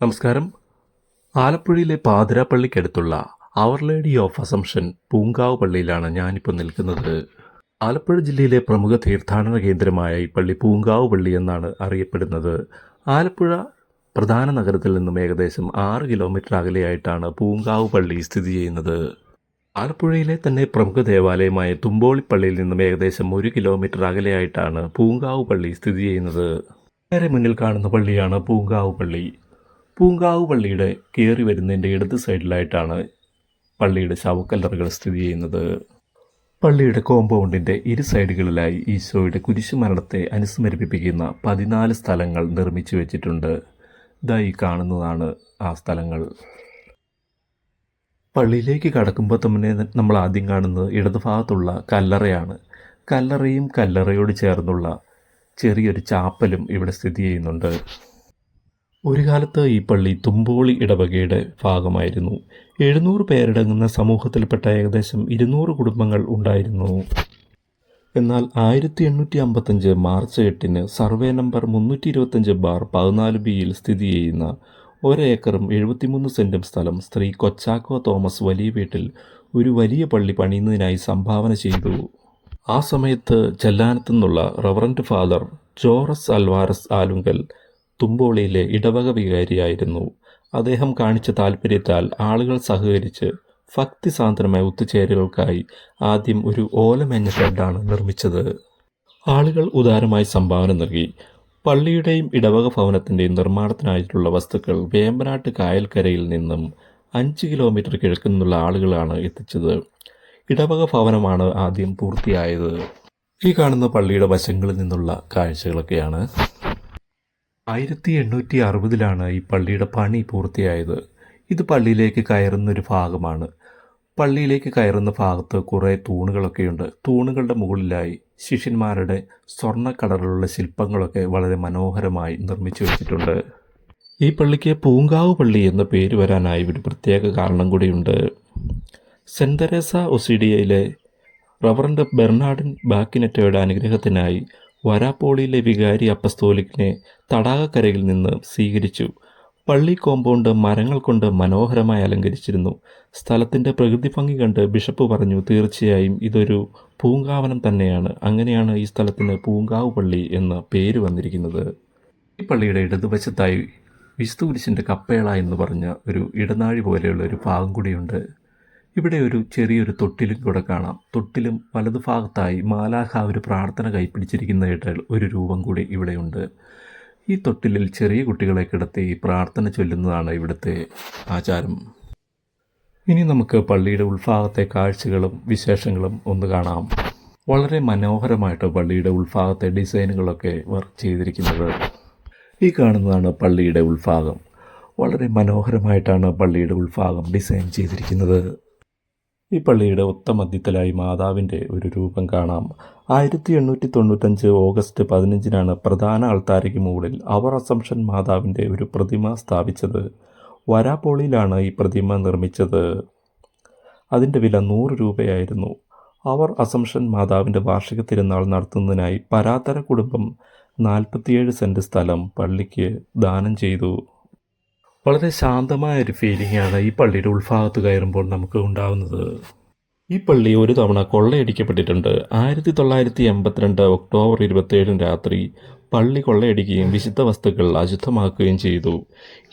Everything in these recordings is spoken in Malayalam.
നമസ്കാരം. ആലപ്പുഴയിലെ പാതിരാപ്പള്ളിക്കടുത്തുള്ള our lady of assumption Poonkavu പള്ളിയിലാണ് ഞാനിപ്പോൾ നിൽക്കുന്നത്. ആലപ്പുഴ ജില്ലയിലെ പ്രമുഖ തീർത്ഥാടന കേന്ദ്രമായ ഈ പള്ളി പൂങ്കാവ് പള്ളി എന്നാണ് അറിയപ്പെടുന്നത്. ആലപ്പുഴ പ്രധാന നഗരത്തിൽ നിന്നും ഏകദേശം ആറ് കിലോമീറ്റർ അകലെയായിട്ടാണ് പൂങ്കാവ് പള്ളി സ്ഥിതി ചെയ്യുന്നത്. ആലപ്പുഴയിലെ തന്നെ പ്രമുഖ ദേവാലയമായ തുമ്പോളിപ്പള്ളിയിൽ നിന്നും ഏകദേശം ഒരു കിലോമീറ്റർ അകലെയായിട്ടാണ് പൂങ്കാവ് പള്ളി സ്ഥിതി ചെയ്യുന്നത്. ഏറെ മുന്നിൽ കാണുന്ന പള്ളിയാണ് പൂങ്കാവ് പള്ളി. പൂങ്കാവ് പള്ളിയുടെ കയറി വരുന്നതിന്റെ ഇടത് സൈഡിലായിട്ടാണ് പള്ളിയുടെ ശവക്കല്ലറുകൾ സ്ഥിതി ചെയ്യുന്നത്. പള്ളിയുടെ കോമ്പൗണ്ടിന്റെ ഇരു സൈഡുകളിലായി ഈശോയുടെ കുരിശുമരണത്തെ അനുസ്മരിപ്പിക്കുന്ന പതിനാല് സ്ഥലങ്ങൾ നിർമ്മിച്ചു വെച്ചിട്ടുണ്ട്. ഇതായി കാണുന്നതാണ് ആ സ്ഥലങ്ങൾ. പള്ളിയിലേക്ക് കടക്കുമ്പോൾ തന്നെ നമ്മൾ ആദ്യം കാണുന്നത് ഇടതുഭാഗത്തുള്ള കല്ലറയാണ്. കല്ലറയും കല്ലറയോട് ചേർന്നുള്ള ചെറിയൊരു ചാപ്പലും ഇവിടെ സ്ഥിതി ചെയ്യുന്നുണ്ട്. ഒരു കാലത്ത് ഈ പള്ളി തുമ്പോളി ഇടവകയുടെ ഭാഗമായിരുന്നു. എഴുന്നൂറ് പേരടങ്ങുന്ന സമൂഹത്തിൽപ്പെട്ട ഏകദേശം ഇരുന്നൂറ് കുടുംബങ്ങൾ ഉണ്ടായിരുന്നു. എന്നാൽ ആയിരത്തി എണ്ണൂറ്റി അമ്പത്തഞ്ച് മാർച്ച് എട്ടിന് സർവേ നമ്പർ മുന്നൂറ്റി ഇരുപത്തഞ്ച് ബാർ പതിനാല് ബിയിൽ സ്ഥിതി ചെയ്യുന്ന ഒരേക്കറും എഴുപത്തിമൂന്ന് സെന്റും സ്ഥലം സ്ത്രീ കൊച്ചാക്കോ തോമസ് വലിയ വീട്ടിൽ ഒരു വലിയ പള്ളി പണിയുന്നതിനായി സംഭാവന ചെയ്തു. ആ സമയത്ത് ചെല്ലാനത്തു നിന്നുള്ള റവറന്റ് ഫാദർ ജോറസ് അൽവാരസ് ആലുങ്കൽ തുമ്പോളിയിലെ ഇടവക വികാരിയായിരുന്നു. അദ്ദേഹം കാണിച്ച താല്പര്യത്താൽ ആളുകൾ സഹകരിച്ച് ഭക്തിസാന്ദ്രമായ ഒത്തുചേരലുകൾക്കായി ആദ്യം ഒരു ഓലമേഞ്ഞ ഷെഡാണ് നിർമ്മിച്ചത്. ആളുകൾ ഉദാരമായി സംഭാവന നൽകി. പള്ളിയുടെയും ഇടവക ഭവനത്തിന്റെയും നിർമ്മാണത്തിനായിട്ടുള്ള വസ്തുക്കൾ വേമ്പനാട്ട് കായൽക്കരയിൽ നിന്നും അഞ്ച് കിലോമീറ്റർ കിഴക്ക് നിന്നുള്ള ആളുകളാണ് എത്തിച്ചത്. ഇടവക ഭവനമാണ് ആദ്യം പൂർത്തിയായത്. ഈ കാണുന്ന പള്ളിയുടെ വശങ്ങളിൽ നിന്നുള്ള കാഴ്ചകളൊക്കെയാണ്. ആയിരത്തി എണ്ണൂറ്റി അറുപതിലാണ് ഈ പള്ളിയുടെ പണി പൂർത്തിയായത്. ഇത് പള്ളിയിലേക്ക് കയറുന്ന ഒരു ഭാഗമാണ്. പള്ളിയിലേക്ക് കയറുന്ന ഭാഗത്ത് കുറേ തൂണുകളൊക്കെയുണ്ട്. തൂണുകളുടെ മുകളിലായി ശിഷ്യന്മാരുടെ സ്വർണ കളറിലുള്ള ശില്പങ്ങളൊക്കെ വളരെ മനോഹരമായി നിർമ്മിച്ചു വെച്ചിട്ടുണ്ട്. ഈ പള്ളിക്ക് പൂങ്കാവ് പള്ളി എന്ന പേര് വരാനായി ഒരു പ്രത്യേക കാരണം കൂടിയുണ്ട്. സെന്റ് തെരേസ ഒസിഡിയയിലെ റവറൻഡ് ബെർണാഡിൻ ബാക്കിനെറ്റയുടെ അനുഗ്രഹത്തിനായി വരാപ്പോളിയിലെ വികാരി അപ്പസ്തോലിക്കിനെ തടാകക്കരയിൽ നിന്ന് സ്വീകരിച്ചു. പള്ളി കോമ്പൗണ്ട് മരങ്ങൾ കൊണ്ട് മനോഹരമായി അലങ്കരിച്ചിരുന്നു. സ്ഥലത്തിന്റെ പ്രകൃതി ഭംഗി കണ്ട് ബിഷപ്പ് പറഞ്ഞു തീർച്ചയായും ഇതൊരു പൂങ്കാവനം തന്നെയാണ്. അങ്ങനെയാണ് ഈ സ്ഥലത്തിന് പൂങ്കാവ് പള്ളി എന്ന പേര് വന്നിരിക്കുന്നത്. ഈ പള്ളിയുടെ ഇടതുവശത്തായി വിശുദ്ധ കുരിശിന്റെ കപ്പേള എന്ന് പറഞ്ഞ ഒരു ഇടനാഴി പോലെയുള്ള ഒരു ഭാഗം കൂടിയുണ്ട്. ഇവിടെ ഒരു ചെറിയൊരു തൊട്ടിലും കൂടെ കാണാം. തൊട്ടിലും വലതുഭാഗത്തായി മാലാഖ ഒരു പ്രാർത്ഥന കൈപ്പിടിച്ചിരിക്കുന്നതായിട്ട് ഒരു രൂപം കൂടി ഇവിടെയുണ്ട് ഈ തൊട്ടിലിൽ ചെറിയ കുട്ടികളെ കിടത്തി പ്രാർത്ഥന ചൊല്ലുന്നതാണ് ഇവിടുത്തെ ആചാരം. ഇനി നമുക്ക് പള്ളിയുടെ ഉൾഭാഗത്തെ കാഴ്ചകളും വിശേഷങ്ങളും ഒന്ന് കാണാം. വളരെ മനോഹരമായിട്ട് പള്ളിയുടെ ഉൾഭാഗത്തെ ഡിസൈനുകളൊക്കെ വർക്ക് ചെയ്തിരിക്കുന്നത് ഈ കാണുന്നതാണ് പള്ളിയുടെ ഉൾഭാഗം. വളരെ മനോഹരമായിട്ടാണ് പള്ളിയുടെ ഉൾഭാഗം ഡിസൈൻ ചെയ്തിരിക്കുന്നത്. ഈ പള്ളിയുടെ ഒത്ത മധ്യത്തിലായി മാതാവിന്റെ ഒരു രൂപം കാണാം. ആയിരത്തി എണ്ണൂറ്റി തൊണ്ണൂറ്റഞ്ച് ഓഗസ്റ്റ് പതിനഞ്ചിനാണ് പ്രധാന അൾത്താരയ്ക്ക് മുകളിൽ അവർ അസംഷൻ മാതാവിന്റെ ഒരു പ്രതിമ സ്ഥാപിച്ചത്. വരാപ്പോളിയിലാണ് ഈ പ്രതിമ നിർമ്മിച്ചത്. അതിന്റെ വില നൂറ് രൂപയായിരുന്നു. അവർ അസംഷൻ മാതാവിന്റെ വാർഷിക തിരുനാൾ നടത്തുന്നതിനായി പരാത്തര കുടുംബം നാൽപ്പത്തിയേഴ് സെന്റ് സ്ഥലം പള്ളിക്ക് ദാനം ചെയ്തു. വളരെ ശാന്തമായ ഒരു ഫീലിംഗാണ് ഈ പള്ളിയുടെ ഉൾഭാഗത്ത് കയറുമ്പോൾ നമുക്ക് ഉണ്ടാകുന്നത് ഈ പള്ളി ഒരു തവണ കൊള്ളയടിക്കപ്പെട്ടിട്ടുണ്ട്. ആയിരത്തി തൊള്ളായിരത്തി എൺപത്തിരണ്ട് ഒക്ടോബർ ഇരുപത്തേഴിന് രാത്രി പള്ളി കൊള്ളയടിക്കുകയും വിശുദ്ധ വസ്തുക്കൾ അശുദ്ധമാക്കുകയും ചെയ്തു.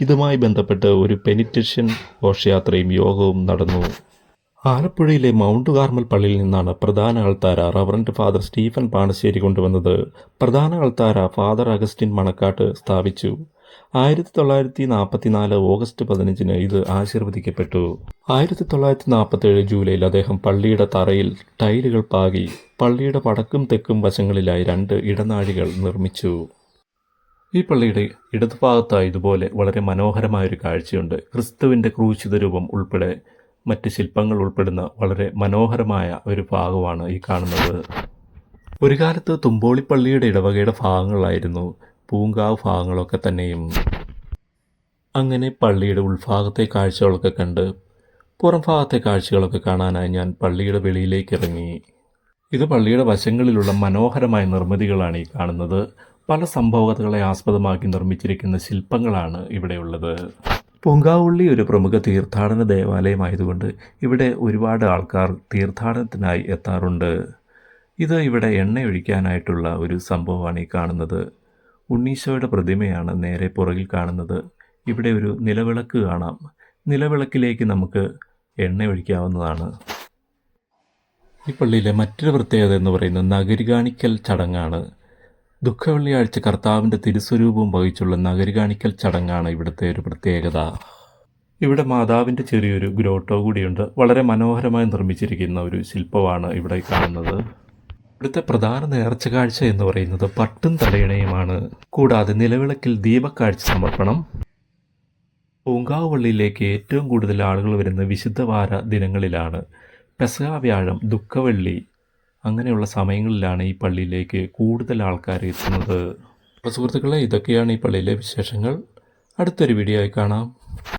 ഇതുമായി ബന്ധപ്പെട്ട് ഒരു പെനിറ്റേഷൻ ഘോഷയാത്രയും യോഗവും നടന്നു. ആലപ്പുഴയിലെ മൗണ്ട് കാർമൽ പള്ളിയിൽ നിന്നാണ് പ്രധാന ആൾത്താര റവറന്റ് ഫാദർ സ്റ്റീഫൻ പാണശ്ശേരി കൊണ്ടുവന്നത്. പ്രധാന ആൾത്താര ഫാദർ അഗസ്റ്റിൻ മണക്കാട്ട് സ്ഥാപിച്ചു. ആയിരത്തി തൊള്ളായിരത്തി നാൽപ്പത്തി നാല് ഓഗസ്റ്റ് പതിനഞ്ചിന് ഇത് ആശീർവദിക്കപ്പെട്ടു. ആയിരത്തി തൊള്ളായിരത്തി നാൽപ്പത്തേഴ് ജൂലൈയിൽ അദ്ദേഹം പള്ളിയുടെ തറയിൽ ടൈലുകൾ പാകി പള്ളിയുടെ വടക്കും തെക്കും വശങ്ങളിലായി രണ്ട് ഇടനാഴികൾ നിർമ്മിച്ചു. ഈ പള്ളിയുടെ ഇടതുഭാഗത്തായി ഇതുപോലെ വളരെ മനോഹരമായൊരു കാഴ്ചയുണ്ട്. ക്രിസ്തുവിന്റെ ക്രൂശിത രൂപം ഉൾപ്പെടെ മറ്റ് ശില്പങ്ങൾ ഉൾപ്പെടുന്ന വളരെ മനോഹരമായ ഒരു ഭാഗമാണ് ഈ കാണുന്നത്. ഒരു കാലത്ത് തുമ്പോളിപ്പള്ളിയുടെ ഇടവകയുടെ ഭാഗങ്ങളായിരുന്നു പൂങ്കാവ് ഭാഗങ്ങളൊക്കെ തന്നെയും അങ്ങനെ പള്ളിയുടെ ഉൾഭാഗത്തെ കാഴ്ചകളൊക്കെ കണ്ട് പുറം ഭാഗത്തെ കാഴ്ചകളൊക്കെ കാണാനായി ഞാൻ പള്ളിയുടെ വെളിയിലേക്ക് ഇറങ്ങി. ഇത് പള്ളിയുടെ വശങ്ങളിലുള്ള മനോഹരമായ നിർമ്മിതികളാണ് ഈ കാണുന്നത്. പല സംഭവകഥകളെ ആസ്പദമാക്കി നിർമ്മിച്ചിരിക്കുന്ന ശില്പങ്ങളാണ് ഇവിടെയുള്ളത്. പൊങ്കാവുള്ളി ഒരു പ്രമുഖ തീർത്ഥാടന ദേവാലയമായതുകൊണ്ട് ഇവിടെ ഒരുപാട് ആൾക്കാർ തീർത്ഥാടനത്തിനായി എത്താറുണ്ട്. ഇത് ഇവിടെ എണ്ണയൊഴിക്കാനായിട്ടുള്ള ഒരു സംഭവമാണ് ഈ കാണുന്നത്. ഉണ്ണീശോയുടെ പ്രതിമയാണ് നേരെ പുറകിൽ കാണുന്നത്. ഇവിടെ ഒരു നിലവിളക്ക് കാണാം. നിലവിളക്കിലേക്ക് നമുക്ക് എണ്ണ ഒഴിക്കാവുന്നതാണ്. ഈ പള്ളിയിലെ മറ്റൊരു പ്രത്യേകത എന്ന് പറയുന്നത് നഗരികാണിക്കൽ ചടങ്ങാണ്. ദുഃഖവെള്ളിയാഴ്ച കർത്താവിന്റെ തിരുസ്വരൂപവും വഹിച്ചുള്ള നഗരികാണിക്കൽ ചടങ്ങാണ് ഇവിടുത്തെ ഒരു പ്രത്യേകത. ഇവിടെ മാതാവിന്റെ ചെറിയൊരു ഗ്രോട്ടോ കൂടിയുണ്ട്. വളരെ മനോഹരമായി നിർമ്മിച്ചിരിക്കുന്ന ഒരു ശില്പമാണ് ഇവിടെ കാണുന്നത്. ഇവിടുത്തെ പ്രധാന നേർച്ച കാഴ്ച എന്ന് പറയുന്നത് പട്ടും തടയണയുമാണ്. കൂടാതെ നിലവിളക്കിൽ ദീപക്കാഴ്ച സമർപ്പണം. പൂങ്കാവള്ളിയിലേക്ക് ഏറ്റവും കൂടുതൽ ആളുകൾ വരുന്ന വിശുദ്ധവാര ദിനങ്ങളിലാണ്. പെസഹ വ്യാഴം ദുഃഖവെള്ളി അങ്ങനെയുള്ള സമയങ്ങളിലാണ് ഈ പള്ളിയിലേക്ക് കൂടുതൽ ആൾക്കാർ എത്തുന്നത്. സുഹൃത്തുക്കളെ ഇതൊക്കെയാണ് ഈ പള്ളിയിലെ വിശേഷങ്ങൾ. അടുത്തൊരു വീഡിയോ ആയി കാണാം.